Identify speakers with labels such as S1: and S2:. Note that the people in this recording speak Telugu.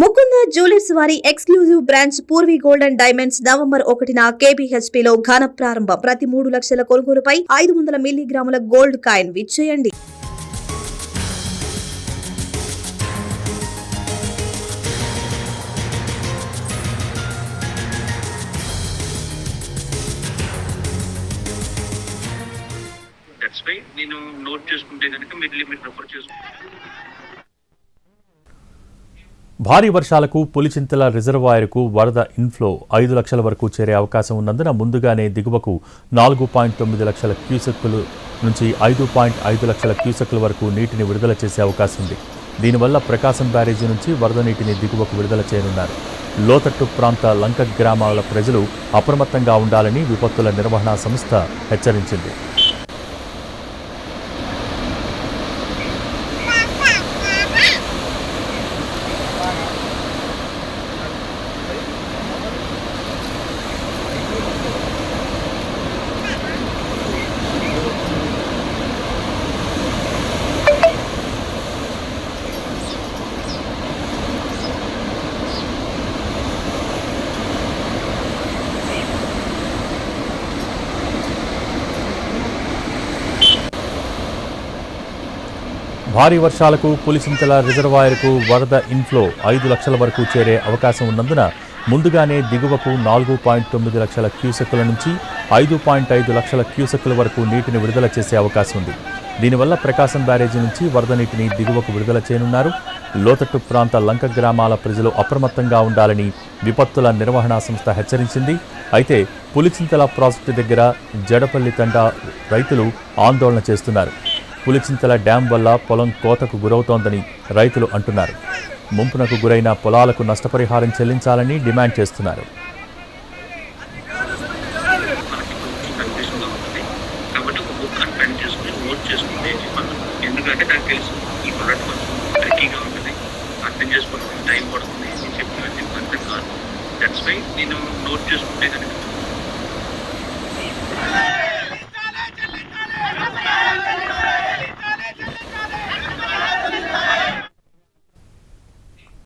S1: ముకుంద జ్యువెలర్స్ వారి exclusive branch Purvi gold and diamonds November ఒకటిన కేబిహెచ్పి లో ఘన ప్రారంభం. ప్రతి మూడు లక్షల కొనుగోలుపై ఐదు వందల మిల్లీగ్రాముల గోల్డ్ కాయిన్ విచ్చేయండి.
S2: నేను నోట్ చేసుకుంటే కనుక మీరు లిమిట్ చేసుకుంటాను.
S3: భారీ వర్షాలకు పులిచింతల రిజర్వాయర్కు వరద ఇన్ఫ్లో ఐదు లక్షల వరకు చేరే అవకాశం ఉన్నందున ముందుగానే దిగువకు నాలుగు పాయింట్ తొమ్మిది లక్షల క్యూసెక్కులు నుంచి ఐదు పాయింట్ ఐదు లక్షల క్యూసెక్కుల వరకు నీటిని విడుదల చేసే అవకాశం ఉంది. దీనివల్ల ప్రకాశం బ్యారేజీ నుంచి వరద నీటిని దిగువకు విడుదల చేయనున్నారు. లోతట్టు ప్రాంత లంక గ్రామాల ప్రజలు అప్రమత్తంగా ఉండాలని విపత్తుల నిర్వహణ సంస్థ హెచ్చరించింది. భారీ వర్షాలకు పులిచింతల రిజర్వాయర్కు వరద ఇన్ఫ్లో ఐదు లక్షల వరకు చేరే అవకాశం ఉన్నందున ముందుగానే దిగువకు నాలుగు పాయింట్ తొమ్మిది లక్షల క్యూసెక్కుల నుంచి ఐదు పాయింట్ ఐదు లక్షల క్యూసెక్కుల వరకు నీటిని విడుదల చేసే అవకాశం ఉంది. దీనివల్ల ప్రకాశం బ్యారేజీ నుంచి వరద నీటిని దిగువకు విడుదల చేయనున్నారు. లోతట్టు ప్రాంత లంక గ్రామాల ప్రజలు అప్రమత్తంగా ఉండాలని విపత్తుల నిర్వహణ సంస్థ హెచ్చరించింది. అయితే పులిచింతల ప్రాజెక్టు దగ్గర జడపల్లి తండా రైతులు ఆందోళన చేస్తున్నారు. పులిచింతల డ్యాం వల్ల పొలం కోతకు గురవుతోందని రైతులు అంటున్నారు. ముంపునకు గురైన పొలాలకు నష్టపరిహారం చెల్లించాలని డిమాండ్ చేస్తున్నారు.
S2: చేసుకుంటే ఎందుకంటే నాకు తెలుసు ఈ ప్రోడక్ట్ కొంచెం ట్రిక్కీగా ఉంటుంది అర్థం చేసుకోవడానికి టైం పడుతుంది నేను చెప్పినది కాదు దట్స్ వై నేను నోట్ చేసుకుంటే కనుక